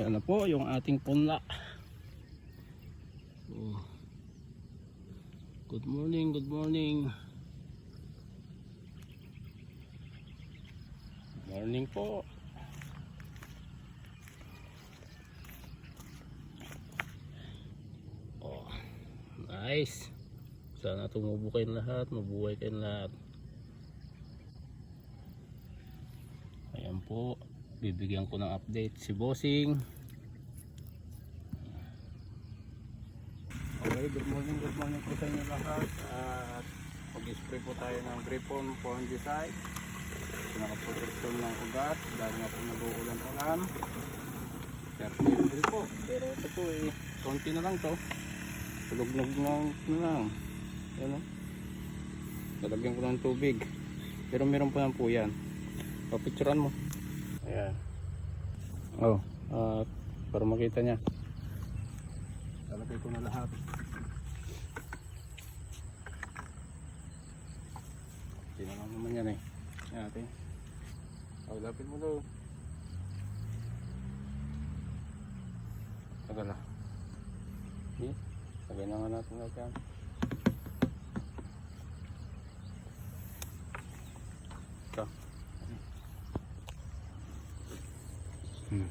Ayan na po yung ating punla. Oh. Good morning, good morning. Morning po. Oh, nice. Sana tumubo kayong lahat, mabuhay kayong lahat. Ayan po, bibigyan ko ng update si Bossing. Okay, good morning, good morning po sa inyo lahat. At mag-spray po tayo ng Gripon fungicide. Pinaka-protection ng ugat dahil nga po nag-uulan-ulan. 30 ml po. Pero ito po eh, konti na lang to. Tulog-log na, na lang. Yan o. Lalagyan ko ng tubig. Pero meron pa lang po yan. Papicturan mo. Ayan. Oh, at para makita niya. Lalagay ko na lahat. Hindi na lang naman yan eh. Yan natin. Oh, lapit mo daw. Tagal ah. Okay. Lagay na nga natin na dyan. Ito. Hmm.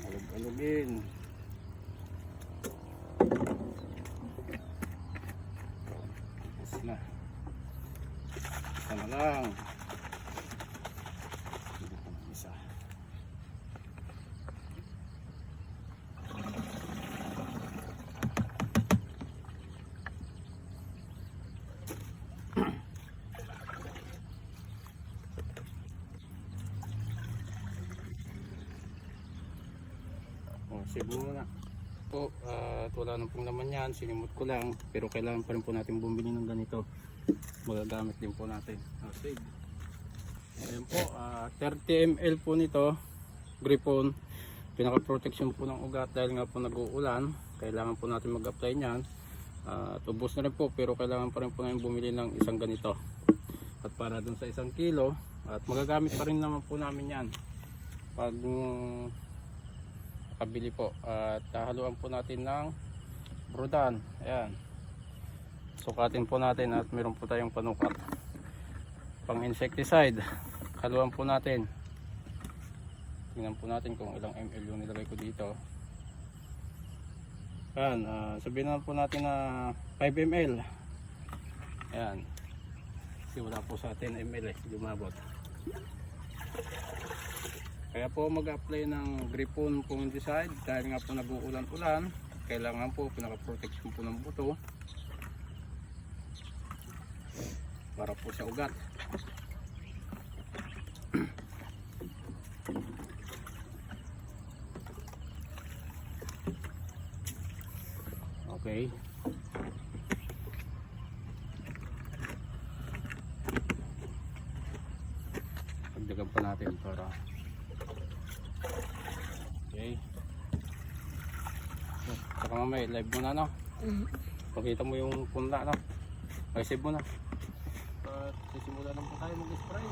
Alog-alogin. Tapos na. Isa na lang. Hindi pa ng isa. Sibo muna. Po, at wala na pong naman yan. Sinimot ko lang. Pero kailangan pa rin po natin bumili ng ganito. Magagamit din po natin. O, save. Ayan po, ah, 30 ml po nito. Gripon. Pinaka-protection po ng ugat dahil nga po nag-uulan. Kailangan po natin mag-apply niyan. Uh, tubos na rin po pero kailangan pa rin po namin bumili ng isang ganito. At para dun sa isang kilo. At magagamit pa rin naman po namin yan. Pag mm, kabili po. At hahaluan po natin ng brudan. Ayan. Sukatin po natin at meron po tayong panukat. Pang insecticide. Haluan po natin. Tingnan po natin kung ilang ml yung nilagay ko dito. Ayan ah, sabihin naman po natin na 5 ml ayan. Kasi wala po sa 10 ml eh lumabot kaya po mag-apply ng Gripon fungicide dahil nga po nag-uulan-ulan. Kailangan po pinaka-protection po ng buto para po sa ugat. Okay. Pagdagan pa natin para Okay. So, Saka mamaya, live mo na no? Pakita mo yung punla no? Okay, save mo na. At sisimula lang po tayo mag-spray.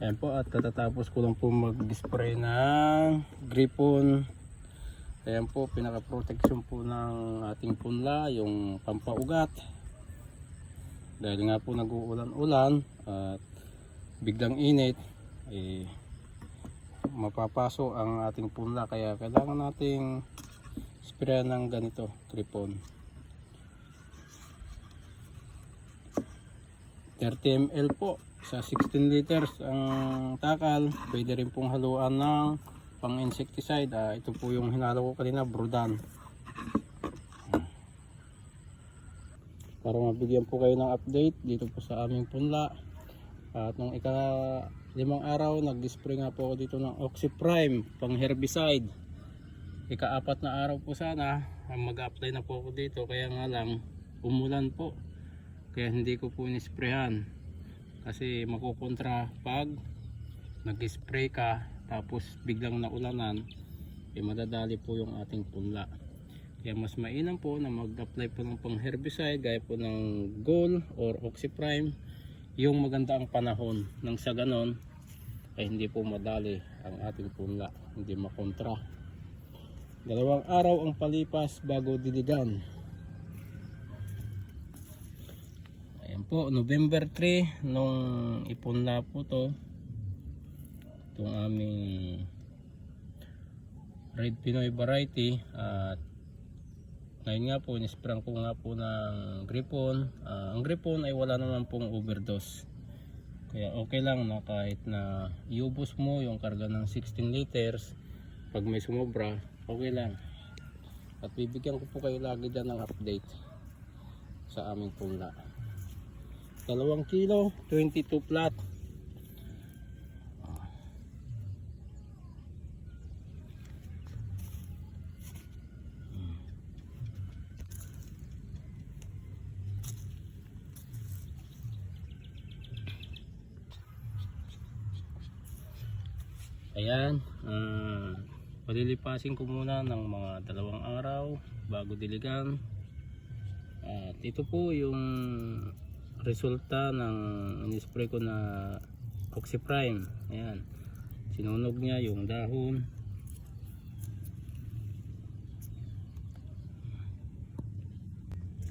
Ayan po at katatapos ko lang po mag-spray ng Gripon. Ayan po, pinaka-protection po ng ating punla, yung pampaugat. Dahil nga po nag-uulan-ulan at biglang init, eh, mapapaso ang ating punla. Kaya kailangan nating sprayan ng ganito, Gripon. 30 ml po sa 16 liters ang takal pwede rin pong haluan ng pang insecticide. Ah, ito po yung hinalo ko kanina brudan. Para mabigyan po kayo ng update dito po sa aming punla. At nung ika limang araw nag spray nga po ako dito ng Oxyprime pang herbicide. Ika-apat na araw po sana mag-apply na po ako dito. Kaya nga lang umulan po. Kaya hindi ko po inisprehan kasi makukontra pag nag-spray ka tapos biglang naulanan eh madadali po yung ating punla. Kaya mas mainam po na mag-apply po ng pang herbicide gaya po ng Gold or Oxyprime yung maganda ang panahon. Nang sa ganon ay hindi po madali ang ating punla. Hindi makontra. Dalawang araw ang palipas bago diligan Ayan po, November 3 nung ipunla po to. Itong aming Red Pinoy variety at ngayon nga po, nisprang ko nga po ng Gripon. Ah, ang Gripon ay wala naman pong overdose. Kaya okay lang na kahit na iubos mo yung karga ng 16 liters, pag may sumobra, okay lang. At bibigyan ko po kayo lagi dyan ng update sa aming punla 2 kilo 22 flat ayan ah, uh, palilipasin ko muna ng mga dalawang araw bago diligan. At ito po yung resulta ng inispray ko na Oxyprime. Ayan, sinunog niya yung dahon.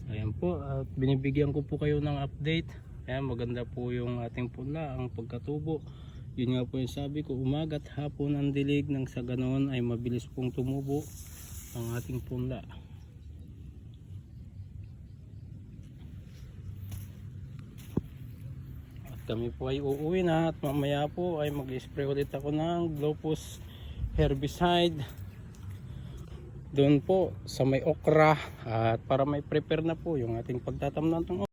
Ayan po, at binibigyan ko po kayo ng update. Ayan, maganda po yung ating pula, ang pagkatubo. Yun nga po yung sabi ko, umaga at hapon ang dilig nang sa ganoon ay mabilis pong tumubo ang ating punla. Kami po ay uuwi na at mamaya po ay mag-spray ulit ako ng Glopus herbicide. Doon po sa may okra. At para may prepare na po yung ating pagtatamnan ng